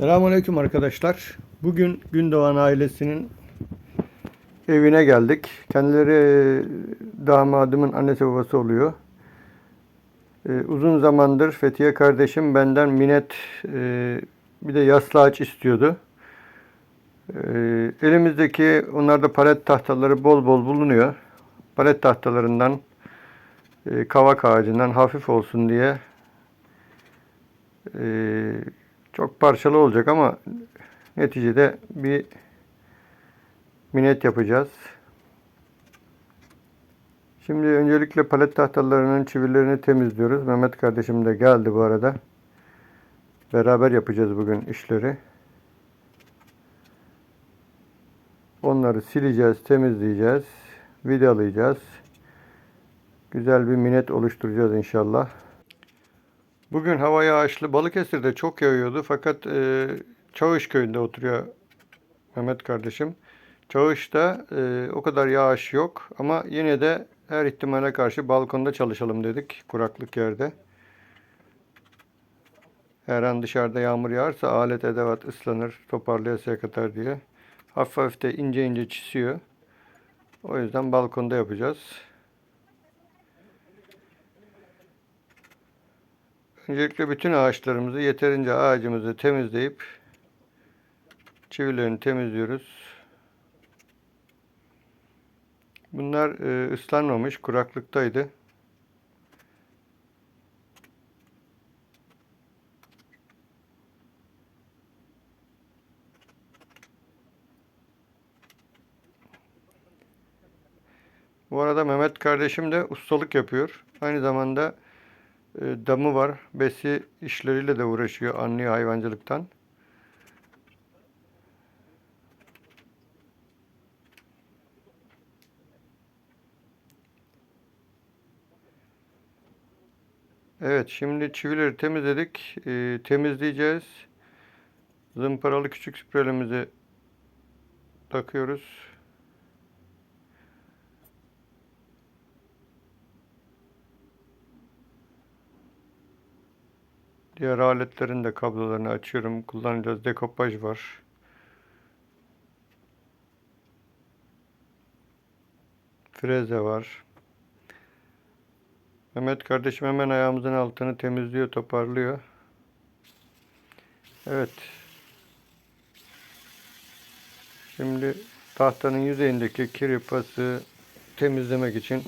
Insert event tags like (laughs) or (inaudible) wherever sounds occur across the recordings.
Selamünaleyküm arkadaşlar. Bugün Gündoğan ailesinin evine geldik. Kendileri damadımın annesi babası oluyor. Ee, uzun zamandır Fethiye kardeşim benden minet e, bir de yaslı istiyordu. Ee, elimizdeki onlarda palet tahtaları bol bol bulunuyor. Palet tahtalarından e, kavak ağacından hafif olsun diye e, çok parçalı olacak ama neticede bir minet yapacağız. Şimdi öncelikle palet tahtalarının çivilerini temizliyoruz. Mehmet kardeşim de geldi bu arada. Beraber yapacağız bugün işleri. Onları sileceğiz, temizleyeceğiz, vidalayacağız. Güzel bir minet oluşturacağız inşallah. Bugün hava yağışlı. Balıkesir'de çok yağıyordu fakat e, Çavuş köyünde oturuyor Mehmet kardeşim. Çavuş'ta e, o kadar yağış yok ama yine de her ihtimale karşı balkonda çalışalım dedik kuraklık yerde. Her an dışarıda yağmur yağarsa alet edevat ıslanır, toparlayasıya kadar diye. Hafif hafif de ince ince çisiyor. O yüzden balkonda yapacağız. Öncelikle bütün ağaçlarımızı yeterince ağacımızı temizleyip çivilerini temizliyoruz. Bunlar e, ıslanmamış, kuraklıktaydı. Bu arada Mehmet kardeşim de ustalık yapıyor. Aynı zamanda damı var. Besi işleriyle de uğraşıyor. Anlıyor hayvancılıktan. Evet, şimdi çivileri temizledik. E, temizleyeceğiz. Zımparalı küçük spreylerimizi takıyoruz. Diğer aletlerin de kablolarını açıyorum. Kullanacağız. Dekopaj var. Freze var. Mehmet kardeşim hemen ayağımızın altını temizliyor, toparlıyor. Evet. Şimdi tahtanın yüzeyindeki kiri pası temizlemek için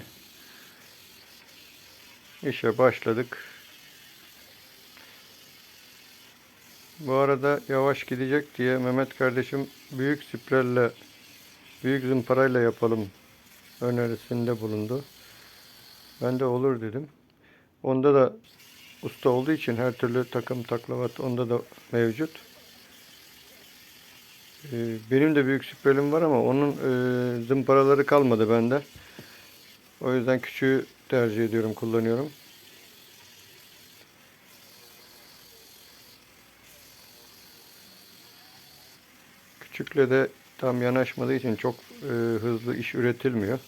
işe başladık. Bu arada yavaş gidecek diye Mehmet kardeşim büyük spreylerle, büyük zımparayla yapalım önerisinde bulundu. Ben de olur dedim. Onda da usta olduğu için her türlü takım taklavat onda da mevcut. Ee, benim de büyük spreyim var ama onun e, zımparaları kalmadı bende. O yüzden küçüğü tercih ediyorum, kullanıyorum. Küçükle de tam yanaşmadığı için çok e, hızlı iş üretilmiyor.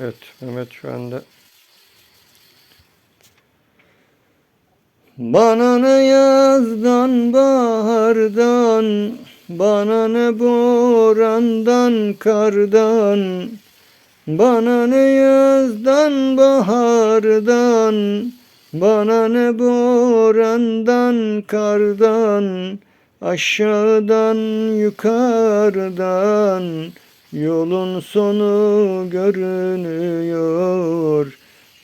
Evet, Mehmet şu anda. Bana ne yazdan bahardan Bana ne borandan kardan. Bana ne yazdan bahardan Bana ne borandan kardan. Aşağıdan yukarıdan Yolun sonu görünüyor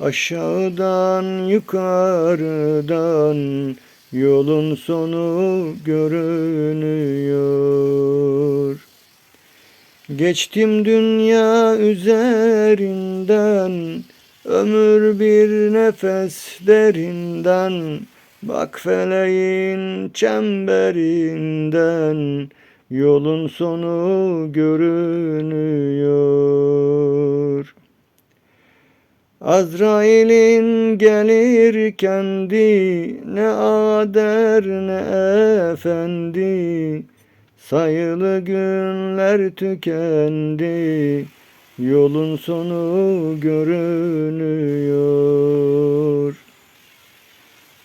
aşağıdan yukarıdan yolun sonu görünüyor. Geçtim dünya üzerinden Ömür bir nefes derinden Bak feleğin çemberinden Yolun sonu görünüyor. Azrail'in gelir kendi ne ader ne efendi sayılı günler tükendi yolun sonu görünüyor.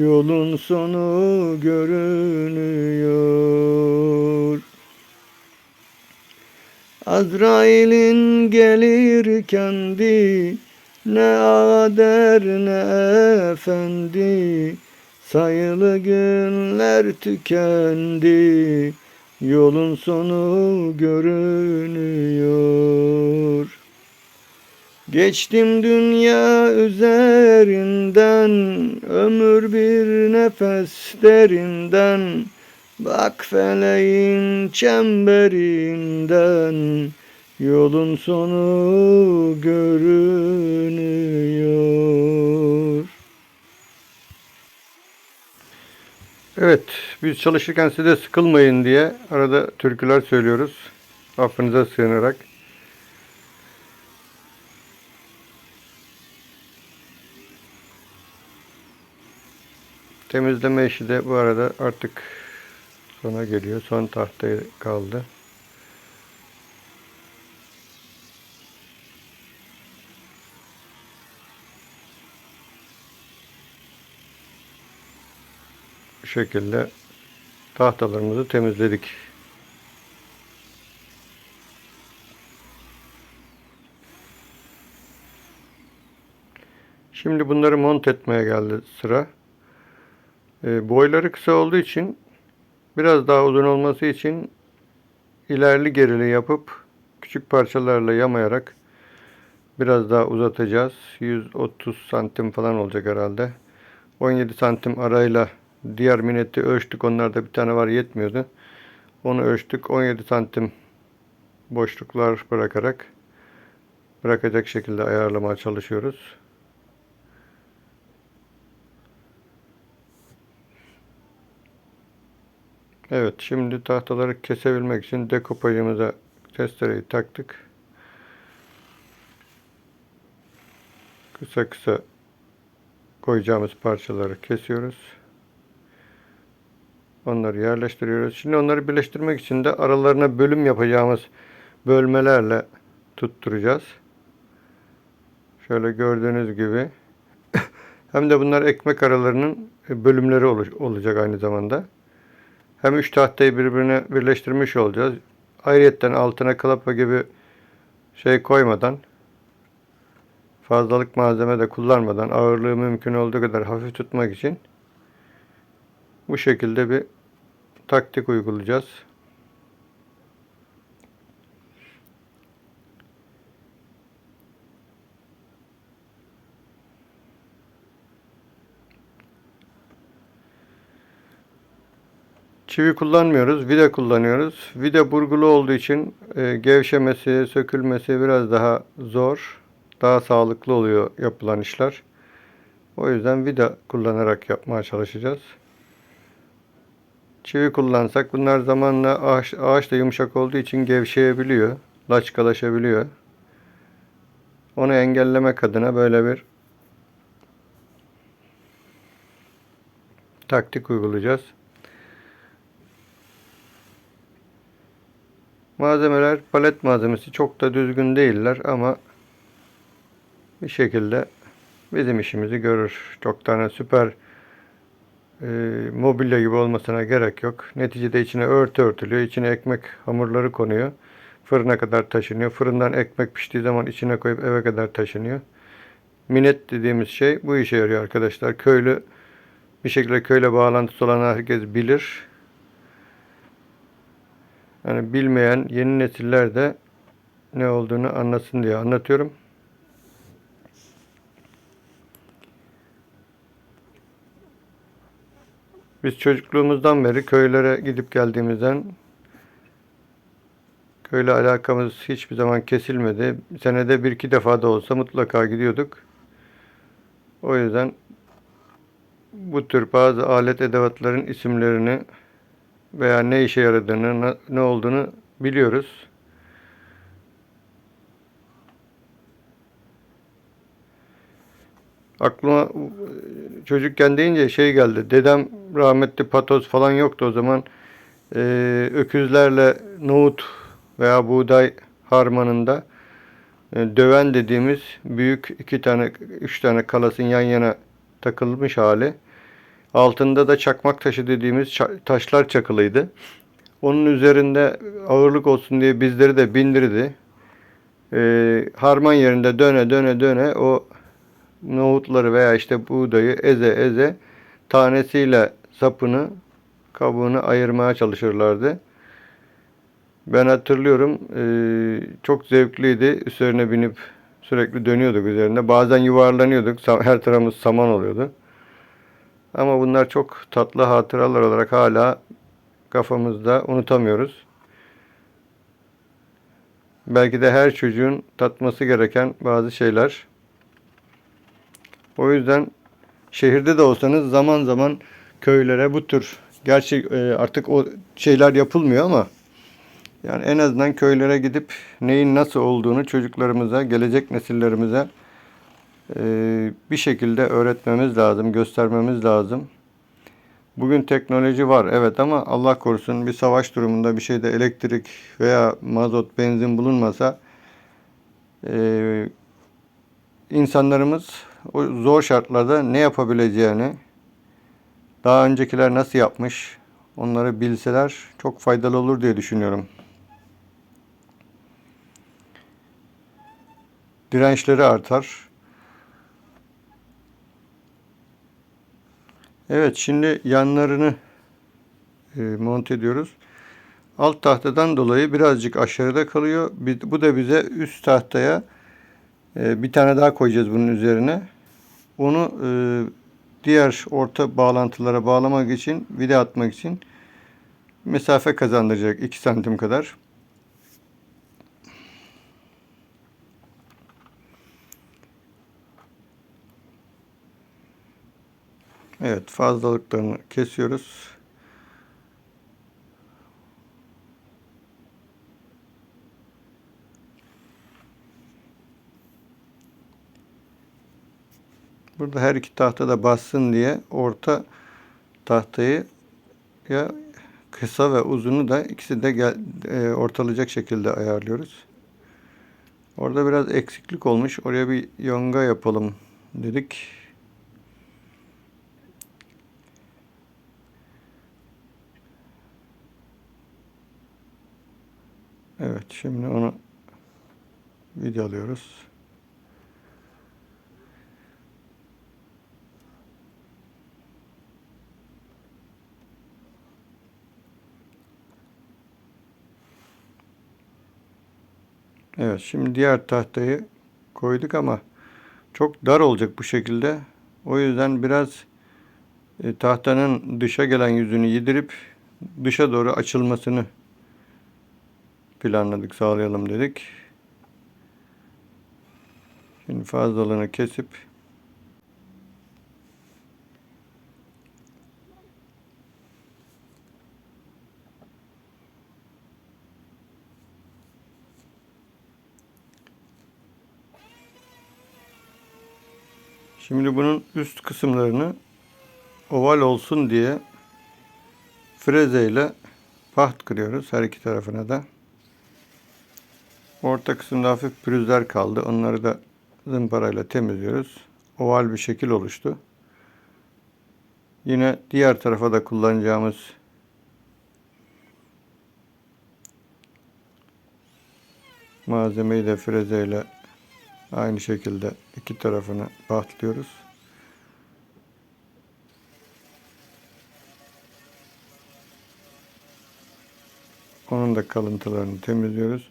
yolun sonu görünüyor. Azrail'in gelir kendi ne ader ne efendi sayılı günler tükendi yolun sonu görünüyor. Geçtim dünya üzerinden ömür bir nefes derinden Bak feleğin çemberinden yolun sonu görünüyor. Evet, biz çalışırken size sıkılmayın diye arada türküler söylüyoruz. Affınıza sığınarak. Temizleme işi de bu arada artık sona geliyor. Son tahtaya kaldı. Bu şekilde tahtalarımızı temizledik. Şimdi bunları mont etmeye geldi sıra. E, boyları kısa olduğu için biraz daha uzun olması için ilerli gerili yapıp küçük parçalarla yamayarak biraz daha uzatacağız. 130 santim falan olacak herhalde. 17 santim arayla diğer mineti ölçtük. Onlarda bir tane var yetmiyordu. Onu ölçtük. 17 santim boşluklar bırakarak bırakacak şekilde ayarlamaya çalışıyoruz. Evet şimdi tahtaları kesebilmek için dekopajımıza testereyi taktık. Kısa kısa koyacağımız parçaları kesiyoruz. Onları yerleştiriyoruz. Şimdi onları birleştirmek için de aralarına bölüm yapacağımız bölmelerle tutturacağız. Şöyle gördüğünüz gibi. (laughs) Hem de bunlar ekmek aralarının bölümleri olacak aynı zamanda. Hem üç tahtayı birbirine birleştirmiş olacağız. Ayrıyetten altına kalapa gibi şey koymadan fazlalık malzeme de kullanmadan ağırlığı mümkün olduğu kadar hafif tutmak için bu şekilde bir taktik uygulayacağız. Çivi kullanmıyoruz, vida kullanıyoruz. Vida burgulu olduğu için e, gevşemesi, sökülmesi biraz daha zor. Daha sağlıklı oluyor yapılan işler. O yüzden vida kullanarak yapmaya çalışacağız. Çivi kullansak bunlar zamanla ağaç, ağaç da yumuşak olduğu için gevşeyebiliyor. Laçkalaşabiliyor. Onu engellemek adına böyle bir taktik uygulayacağız. Malzemeler palet malzemesi çok da düzgün değiller ama bir şekilde bizim işimizi görür. Çok tane süper e, mobilya gibi olmasına gerek yok. Neticede içine örtü örtülüyor. İçine ekmek hamurları konuyor. Fırına kadar taşınıyor. Fırından ekmek piştiği zaman içine koyup eve kadar taşınıyor. Minet dediğimiz şey bu işe yarıyor arkadaşlar. Köylü bir şekilde köyle bağlantısı olan herkes bilir. Yani bilmeyen yeni nesiller de ne olduğunu anlasın diye anlatıyorum. Biz çocukluğumuzdan beri köylere gidip geldiğimizden köyle alakamız hiçbir zaman kesilmedi. Senede bir iki defa da olsa mutlaka gidiyorduk. O yüzden bu tür bazı alet edevatların isimlerini veya ne işe yaradığını, ne olduğunu biliyoruz. Aklıma çocukken deyince şey geldi. Dedem rahmetli patos falan yoktu o zaman. Ee, öküzlerle nohut veya buğday harmanında e, döven dediğimiz büyük iki tane, üç tane kalasın yan yana takılmış hali. Altında da çakmak taşı dediğimiz taşlar çakılıydı. Onun üzerinde ağırlık olsun diye bizleri de bindirdi. Ee, harman yerinde döne döne döne o nohutları veya işte buğdayı eze eze tanesiyle sapını kabuğunu ayırmaya çalışırlardı. Ben hatırlıyorum eee, çok zevkliydi. Üzerine binip sürekli dönüyorduk üzerinde. Bazen yuvarlanıyorduk. Her tarafımız saman oluyordu. Ama bunlar çok tatlı hatıralar olarak hala kafamızda unutamıyoruz. Belki de her çocuğun tatması gereken bazı şeyler. O yüzden şehirde de olsanız zaman zaman köylere bu tür gerçi e, artık o şeyler yapılmıyor ama yani en azından köylere gidip neyin nasıl olduğunu çocuklarımıza, gelecek nesillerimize bir şekilde öğretmemiz lazım, göstermemiz lazım. Bugün teknoloji var evet ama Allah korusun bir savaş durumunda bir şeyde elektrik veya mazot, benzin bulunmasa e, insanlarımız o zor şartlarda ne yapabileceğini, daha öncekiler nasıl yapmış, onları bilseler çok faydalı olur diye düşünüyorum. Dirençleri artar. Evet, şimdi yanlarını e, monte ediyoruz. Alt tahtadan dolayı birazcık aşağıda kalıyor. Bu da bize üst tahtaya e, bir tane daha koyacağız bunun üzerine. Onu e, diğer orta bağlantılara bağlamak için, vida atmak için mesafe kazandıracak 2 santim kadar. Evet, fazlalıklarını kesiyoruz. Burada her iki tahta da bassın diye orta tahtayı ya kısa ve uzunu da ikisi de gel, e, ortalayacak şekilde ayarlıyoruz. Orada biraz eksiklik olmuş. Oraya bir yonga yapalım dedik. Evet, şimdi onu videolıyoruz. Evet, şimdi diğer tahtayı koyduk ama çok dar olacak bu şekilde. O yüzden biraz e, tahtanın dışa gelen yüzünü yedirip dışa doğru açılmasını planladık, sağlayalım dedik. Şimdi fazlalığını kesip Şimdi bunun üst kısımlarını oval olsun diye frezeyle paht kırıyoruz her iki tarafına da. Orta kısımda hafif pürüzler kaldı. Onları da zımparayla temizliyoruz. Oval bir şekil oluştu. Yine diğer tarafa da kullanacağımız malzemeyi de frezeyle Aynı şekilde iki tarafını bahtlıyoruz. Onun da kalıntılarını temizliyoruz.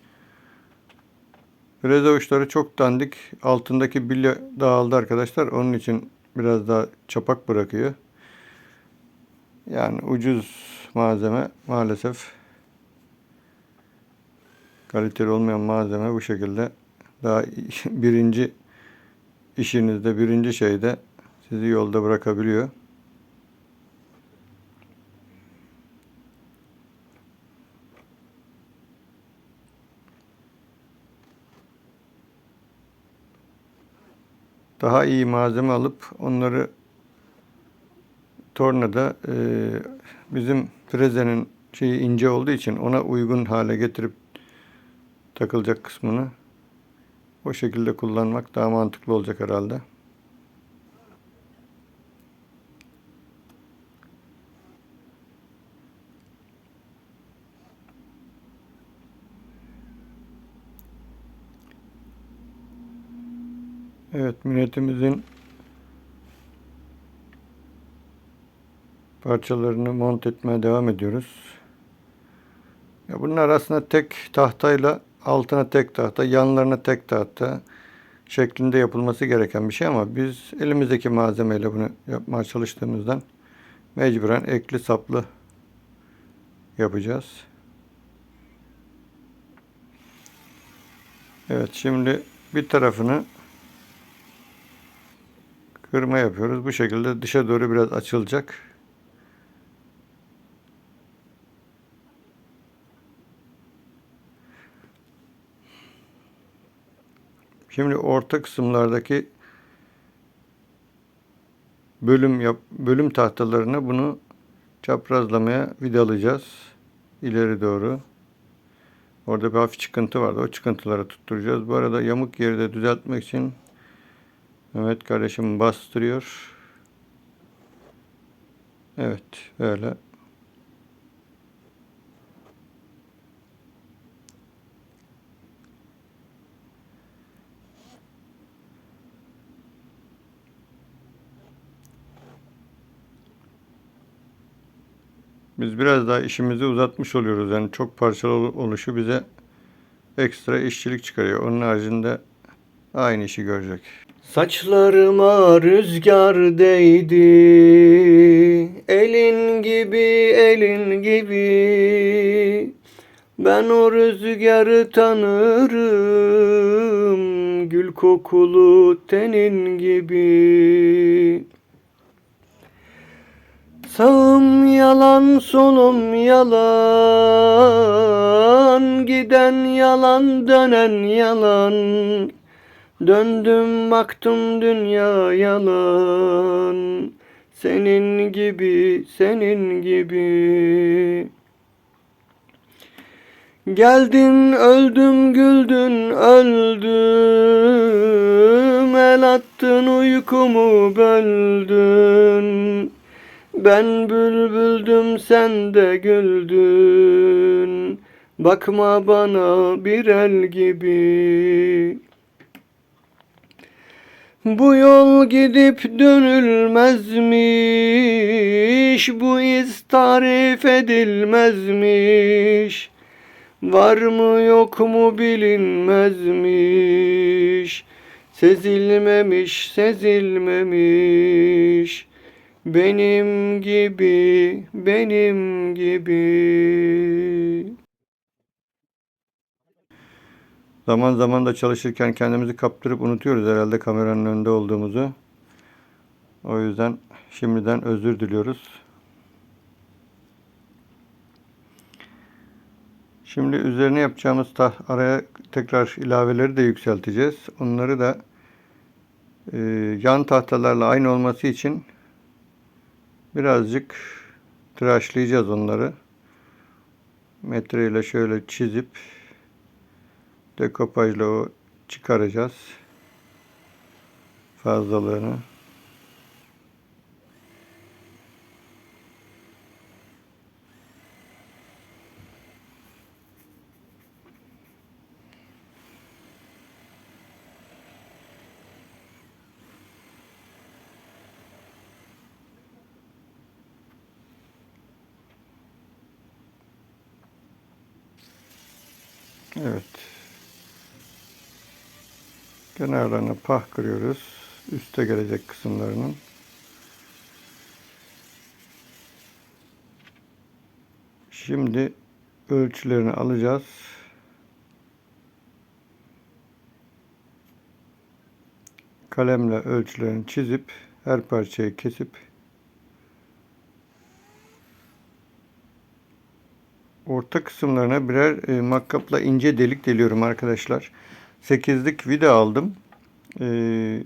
Freze uçları çok dandik. Altındaki bilye dağıldı arkadaşlar. Onun için biraz daha çapak bırakıyor. Yani ucuz malzeme maalesef kaliteli olmayan malzeme bu şekilde daha (laughs) birinci işinizde birinci şeyde sizi yolda bırakabiliyor. Daha iyi malzeme alıp onları tornada e, bizim frezenin şeyi ince olduğu için ona uygun hale getirip takılacak kısmını o şekilde kullanmak daha mantıklı olacak herhalde. Evet, milletimizin parçalarını mont etmeye devam ediyoruz. Ya bunlar aslında tek tahtayla altına tek tahta, yanlarına tek tahta şeklinde yapılması gereken bir şey ama biz elimizdeki malzemeyle bunu yapmaya çalıştığımızdan mecburen ekli saplı yapacağız. Evet şimdi bir tarafını kırma yapıyoruz. Bu şekilde dışa doğru biraz açılacak. Şimdi orta kısımlardaki bölüm yap, bölüm tahtalarını bunu çaprazlamaya vidalayacağız. ileri doğru. Orada bir hafif çıkıntı vardı. O çıkıntıları tutturacağız. Bu arada yamuk yeri de düzeltmek için Mehmet kardeşim bastırıyor. Evet, böyle. Biz biraz daha işimizi uzatmış oluyoruz. Yani çok parçalı oluşu bize ekstra işçilik çıkarıyor. Onun haricinde aynı işi görecek. Saçlarıma rüzgar değdi. Elin gibi elin gibi. Ben o rüzgarı tanırım. Gül kokulu tenin gibi. Sağım yalan solum yalan. Giden yalan dönen yalan Döndüm baktım dünya yalan. Senin gibi, senin gibi. Geldin öldüm güldün öldüm. El attın uykumu böldün. Ben bülbüldüm sen de güldün. Bakma bana bir el gibi bu yol gidip dönülmezmiş, bu iz tarif edilmezmiş. Var mı yok mu bilinmezmiş, sezilmemiş, sezilmemiş. Benim gibi, benim gibi. Zaman zaman da çalışırken kendimizi kaptırıp unutuyoruz herhalde kameranın önünde olduğumuzu. O yüzden şimdiden özür diliyoruz. Şimdi üzerine yapacağımız araya tekrar ilaveleri de yükselteceğiz. Onları da e, yan tahtalarla aynı olması için birazcık tıraşlayacağız onları. Metreyle şöyle çizip dekopajla o çıkaracağız fazlalığını. Evet. Kenarlarına pah kırıyoruz. Üste gelecek kısımlarının. Şimdi ölçülerini alacağız. Kalemle ölçülerini çizip her parçayı kesip orta kısımlarına birer e, makkapla ince delik deliyorum arkadaşlar. 8'lik vida aldım. E,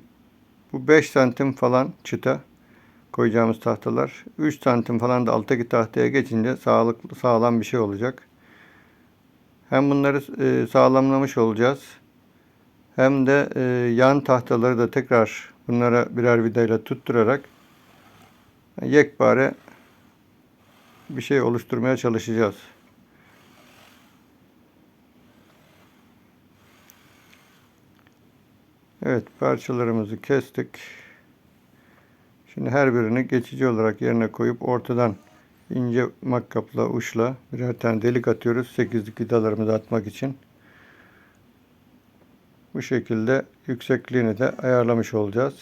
bu 5 santim falan çıta koyacağımız tahtalar. 3 santim falan da alttaki tahtaya geçince sağlıklı sağlam bir şey olacak. Hem bunları e, sağlamlamış olacağız. Hem de e, yan tahtaları da tekrar bunlara birer vidayla tutturarak yekpare bir şey oluşturmaya çalışacağız. Evet parçalarımızı kestik. Şimdi her birini geçici olarak yerine koyup ortadan ince makkapla uçla birer tane delik atıyoruz. 8'lik vidalarımızı atmak için. Bu şekilde yüksekliğini de ayarlamış olacağız.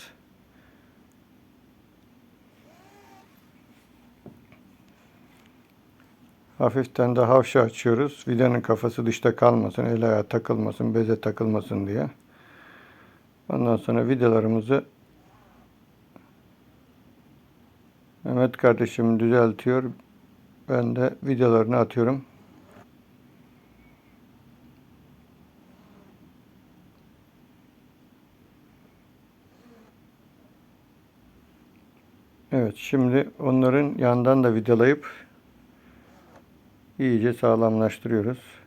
Hafiften de havşa açıyoruz. Vidanın kafası dışta kalmasın, el ayağı takılmasın, beze takılmasın diye. Ondan sonra vidalarımızı Mehmet kardeşim düzeltiyor. Ben de vidalarını atıyorum. Evet şimdi onların yandan da vidalayıp iyice sağlamlaştırıyoruz.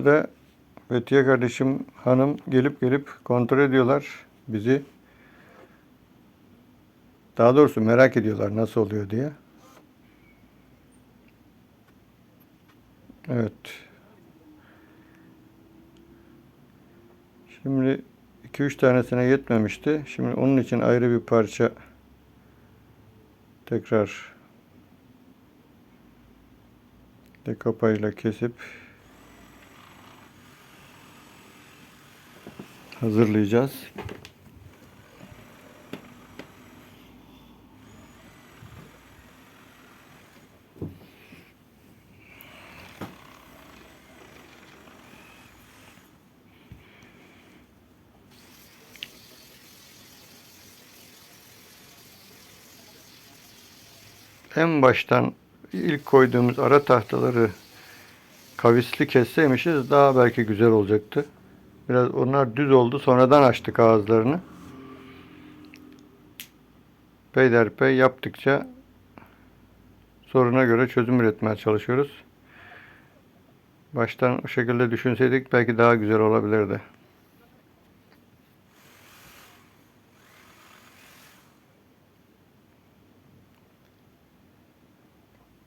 Arada da Fethiye kardeşim hanım gelip gelip kontrol ediyorlar bizi. Daha doğrusu merak ediyorlar nasıl oluyor diye. Evet. Şimdi 2-3 tanesine yetmemişti. Şimdi onun için ayrı bir parça tekrar dekopayla kesip hazırlayacağız. En baştan ilk koyduğumuz ara tahtaları kavisli kesseymişiz daha belki güzel olacaktı. Biraz onlar düz oldu. Sonradan açtık ağızlarını. Peyderpey yaptıkça soruna göre çözüm üretmeye çalışıyoruz. Baştan o şekilde düşünseydik belki daha güzel olabilirdi.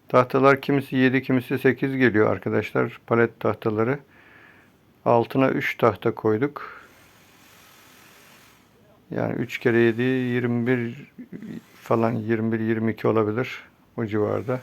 Tahtalar kimisi 7 kimisi 8 geliyor arkadaşlar palet tahtaları. Altına 3 tahta koyduk. Yani 3 kere 7 21 falan 21 22 olabilir o civarda.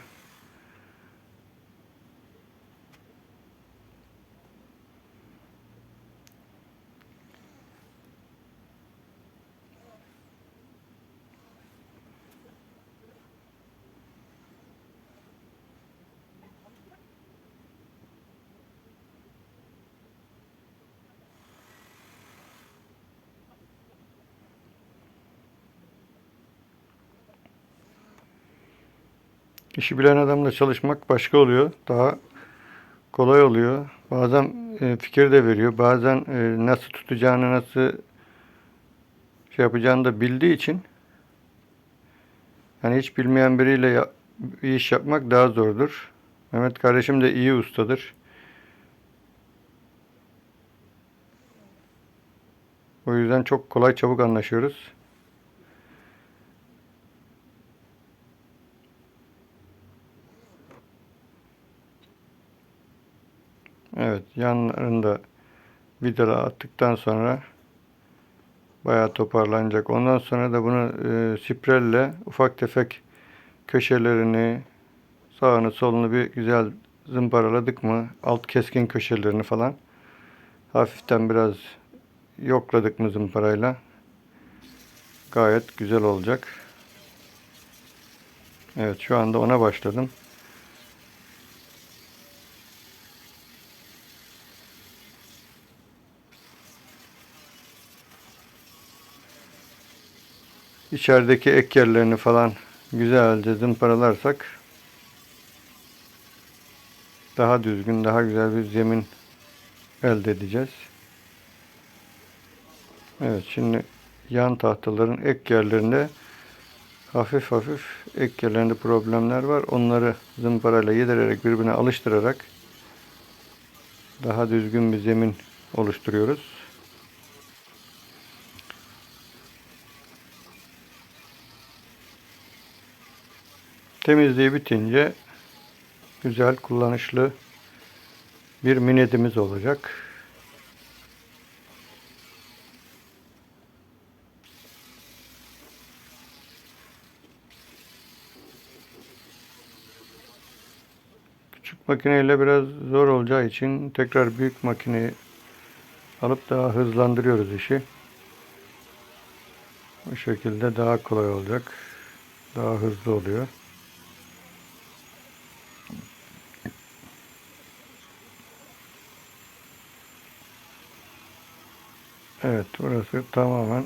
İşi bilen adamla çalışmak başka oluyor. Daha kolay oluyor. Bazen e, fikir de veriyor. Bazen e, nasıl tutacağını, nasıl şey yapacağını da bildiği için yani hiç bilmeyen biriyle ya, iş yapmak daha zordur. Mehmet kardeşim de iyi ustadır. O yüzden çok kolay çabuk anlaşıyoruz. Evet yanlarında vidala attıktan sonra bayağı toparlanacak. Ondan sonra da bunu e, sprelle ufak tefek köşelerini sağını solunu bir güzel zımparaladık mı alt keskin köşelerini falan hafiften biraz yokladık mı zımparayla gayet güzel olacak. Evet şu anda ona başladım. İçerideki ek yerlerini falan güzelce zımparalarsak daha düzgün, daha güzel bir zemin elde edeceğiz. Evet şimdi yan tahtaların ek yerlerinde hafif hafif ek yerlerinde problemler var. Onları zımparayla yedirerek birbirine alıştırarak daha düzgün bir zemin oluşturuyoruz. Temizliği bitince güzel kullanışlı bir minetimiz olacak. Küçük makineyle biraz zor olacağı için tekrar büyük makineyi alıp daha hızlandırıyoruz işi. Bu şekilde daha kolay olacak. Daha hızlı oluyor. Evet burası tamamen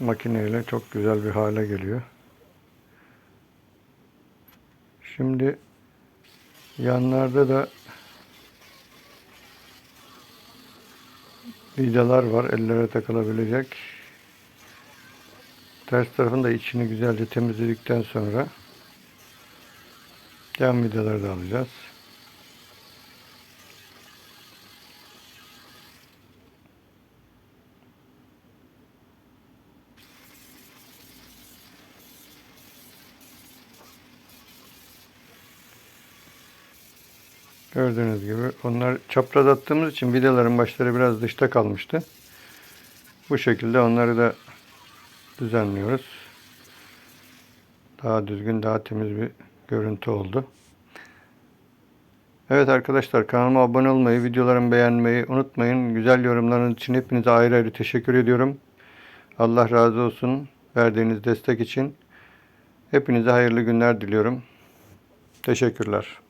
makineyle çok güzel bir hale geliyor. Şimdi yanlarda da vidalar var ellere takılabilecek. Ters tarafın da içini güzelce temizledikten sonra yan vidaları da alacağız. Gördüğünüz gibi onlar çapraz attığımız için vidaların başları biraz dışta kalmıştı. Bu şekilde onları da düzenliyoruz. Daha düzgün, daha temiz bir görüntü oldu. Evet arkadaşlar kanalıma abone olmayı, videolarımı beğenmeyi unutmayın. Güzel yorumlarınız için hepinize ayrı ayrı teşekkür ediyorum. Allah razı olsun verdiğiniz destek için. Hepinize hayırlı günler diliyorum. Teşekkürler.